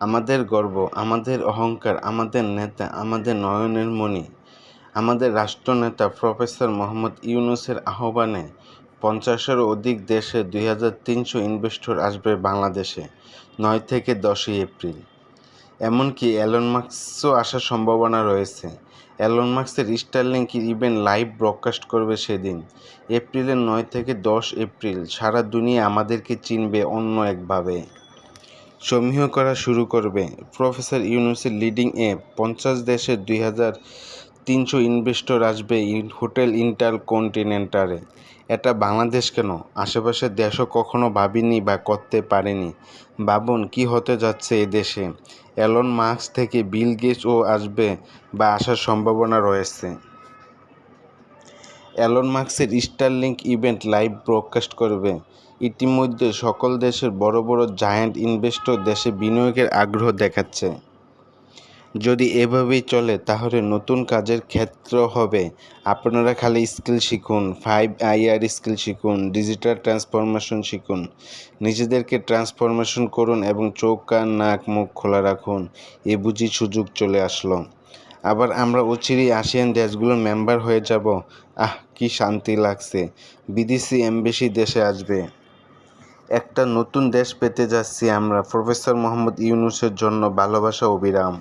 আমাদের গর্ব, আমাদের অহংকার, আমাদের নেতা, আমাদের নয়নের মণি, আমাদের রাষ্ট্রনেতা প্রফেসর মোহাম্মদ ইউনুসের আহ্বানে পঞ্চাশেরও অধিক দেশে দুই হাজার তিনশো ইনভেস্টর আসবে বাংলাদেশে নয় থেকে দশই এপ্রিল। এমনকি অ্যালন মাস্কও আসার সম্ভাবনা রয়েছে। এলন মাস্কের স্টারলিংক ইভেন্ট লাইভ ব্রডকাস্ট করবে সেদিন, এপ্রিলের নয় থেকে দশ এপ্রিল। সারা দুনিয়া আমাদেরকে চিনবে অন্য একভাবে। সমীহ করা শুরু করবে। প্রফেসর ইউনুসের লিডিং এ পঞ্চাশ দেশের দুই হাজার তিনশো ইনভেস্টর আসবে হোটেল ইন্টার কন্টিনেন্টারে এটা বাংলাদেশ কেন? আশেপাশের দেশও কখনো ভাবিনি বা করতে পারেনি। ভাবুন কি হতে যাচ্ছে এ দেশে? এলন মাস্ক থেকে বিল গেটসও আসবে বা আসার সম্ভাবনা রয়েছে। এলন মাস্কের স্টারলিংক ইভেন্ট লাইভ ব্রডকাস্ট করবে। ইতিমধ্যে সকল দেশের বড় বড় জায়ান্ট ইনভেস্টর দেশে বিনিয়োগের আগ্রহ দেখাচ্ছে। যদি এভাবেই চলে, তাহলে নতুন কাজের ক্ষেত্র হবে। আপনারা খালি স্কিল শিখুন ফাইভ আইআর স্কিল শিখুন ডিজিটাল ট্রান্সফরমেশন শিখুন। নিজেদেরকে ট্রান্সফরমেশন করুন এবং চোখ কান নাক মুখ খোলা রাখুন। এ বুঝি সুযোগ চলে আসলো। আবার আমরা অচিরেই আসিয়ান দেশগুলোর মেম্বার হয়ে যাব। আহ, কি শান্তি লাগছে। বিদেশি এমবেসি দেশে আসবে। একটা নতুন দেশ পেতে যাচ্ছি আমরা। প্রফেসর মোহাম্মদ ইউনুসের জন্য ভালোবাসা অবিরাম।